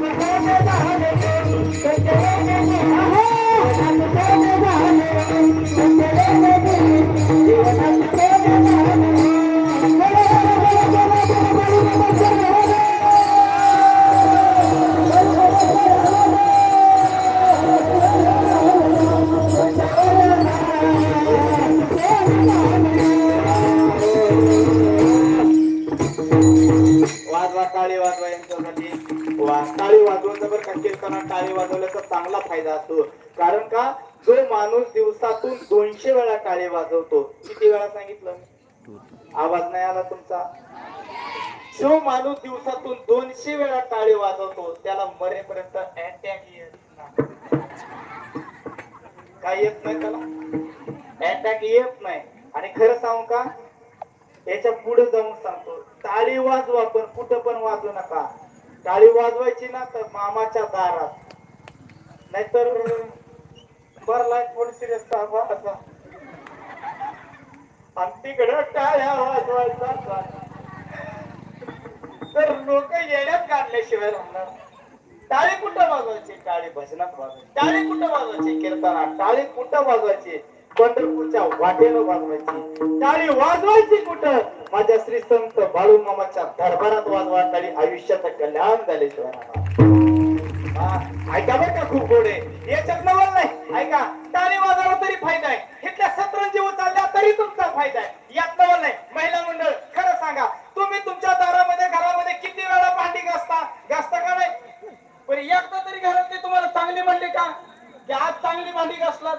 Thank you. टाळी वाजवण्याचा बरं का टाळी वाजवल्याचा चांगला फायदा असतो. कारण का जो माणूस दिवसातून दोनशे वेळा टाळी वाजवतो किती वेळा सांगितलं? आवाज नाही आला तुमचा? जो माणूस दिवसातून दोनशे वेळा टाळी वाजवतो त्याला मरेपर्यंत अटॅक येत नाही. काय येत नाही त्याला? अटॅक येत नाही. आणि खरं सांगू का? याच्यापुढे जाऊन सांगतो. टाळी वाजवा पण कुठं पण वाजवू नका. टाळी वाजवायची ना तर मामाच्या दारात. नाहीतर बरला थोडी सिरियस असा. आणि तिकडं टाळ्या वाजवायचा तर लोक येण्यात काढल्याशिवाय राहणार. टाळी कुठं वाजवायची? टाळी भजनात वाजवायची. टाळी कुठं वाजवायची? कीर्तनात. टाळी कुठं वाजवायची? पंढरपूरच्या वाटेनं वाजवायची. टाळी वाजवायची कुठं? माझ्या श्री संत बाळू मामाच्या दरबारात वाजवा टाळी आयुष्याचं कल्याण झाले ऐका बरं का खूप गोडे. याच्यात नवल नाही. ऐका टाळी वाजवला तरी फायदा आहे. इथल्या सतरंजी चालल्या तरी तुमचा फायदा आहे. यात नवल नाही. महिला मंडळ खरं सांगा तुम्ही तुमच्या दारामध्ये घरामध्ये किती वेळा भांडी घासता? घासता का नाही? पण एकदा तरी घरातली तुम्हाला चांगली म्हणली का? की आज चांगली भांडी घासलात?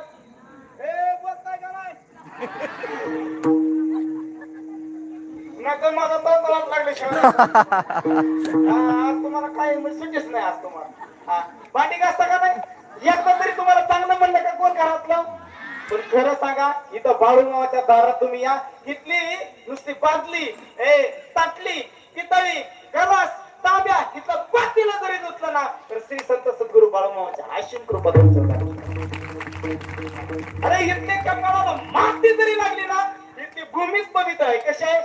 नाही नका माझा तळतळात लागले आज तुम्हाला काय म्हणजे सुट्टीच नाही आज तुम्हाला. हा भांडी घासता का नाही? एकदा तरी तुम्हाला चांगलं म्हणलं का कोण घरातलं? पण खरं सांगा इथं बाळूमावाच्या दारात तुम्ही या. इथली नुसती बादली ए ताटली पितळी गलास तांब्या इथलं पातीला जरी धुतलं ना तर श्री संत सद्गुरु बाळूमावाच्या आशिम कृपा तुमच्यावर अरे इतके कपाळाला माती जरी लागली ना इथली भूमीच पवित्र आहे कशी आहे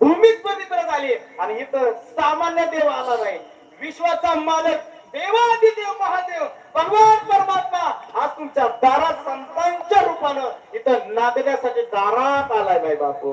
भूमीच पवित्र झाली आणि इथं सामान्य देव आला नाही विश्वाचा मालक देवादी देव महादेव भगवान परमात्मा आज तुमच्या दारात संतांच्या रूपानं इथं नादण्यासाठी दारात आलाय बाई बापू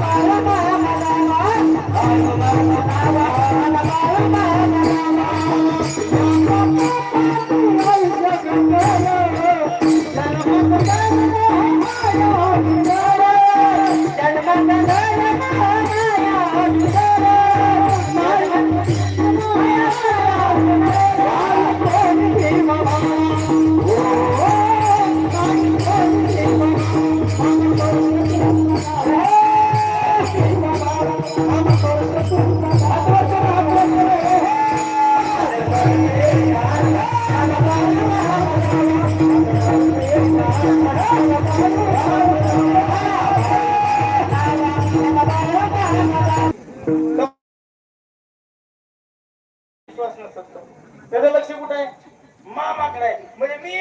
Bye. कुठे? आहे मामाकडे. आहे म्हणजे मी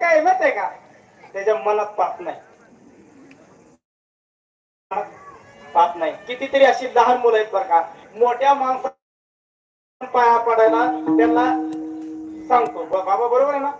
काय माहीत आहे का? त्याच्या मनात पाप नाही. पाप नाही. कितीतरी अशी लहान मुलं आहेत बरं का. मोठ्या माणसा पाया पडायला त्यांना सांगतो. बाबा बरोबर आहे ना?